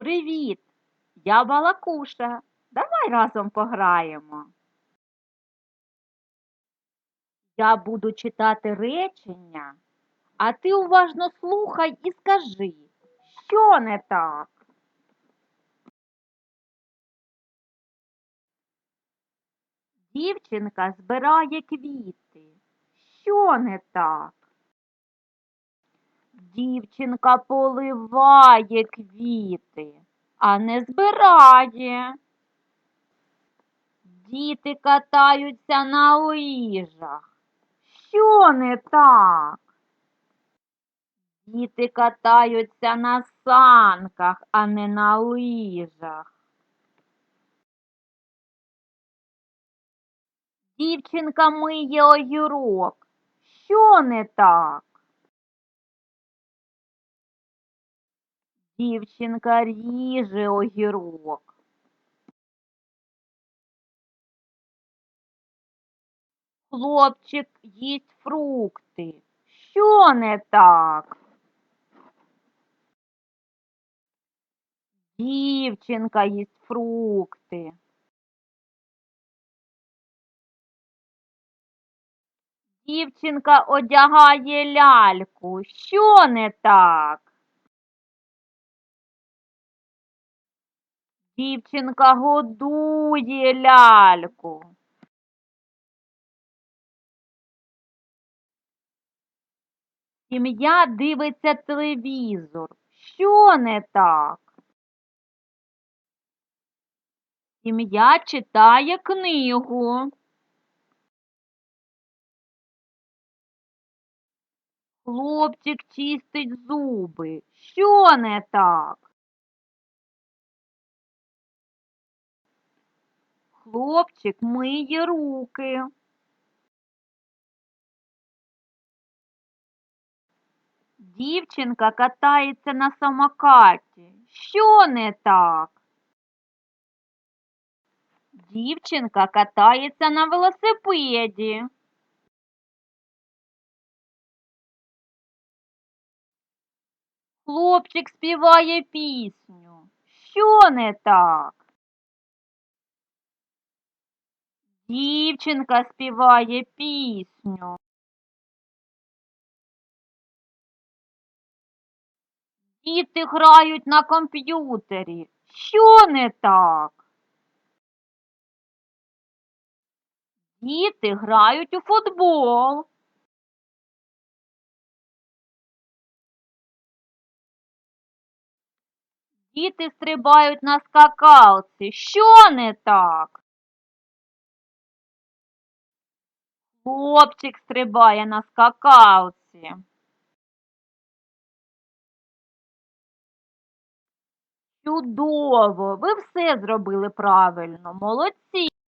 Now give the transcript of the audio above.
Привіт! Я Балакуша. Давай разом пограємо. Я буду читати речення, а ти уважно слухай і скажи, що не так. Дівчинка збирає квіти. Що не так? Дівчинка поливає квіти, а не збирає. Діти катаються на лижах. Що не так? Діти катаються на санках, а не на лижах. Дівчинка миє огірок. Що не так? Дівчинка ріже огірок. Хлопчик їсть фрукти. Що не так? Дівчинка їсть фрукти. Дівчинка одягає ляльку. Що не так? Дівчинка годує ляльку. Сім'я дивиться телевізор. Що не так? Сім'я читає книгу. Хлопчик чистить зуби. Що не так? Хлопчик миє руки. Дівчинка катається на самокаті. Що не так? Дівчинка катається на велосипеді. Хлопчик співає пісню. Що не так? Дівчинка співає пісню. Діти грають на комп'ютері. Що не так? Діти грають у футбол. Діти стрибають на скакалці. Що не так? Хлопчик стрибає на скакалці. Чудово! Ви все зробили правильно. Молодці!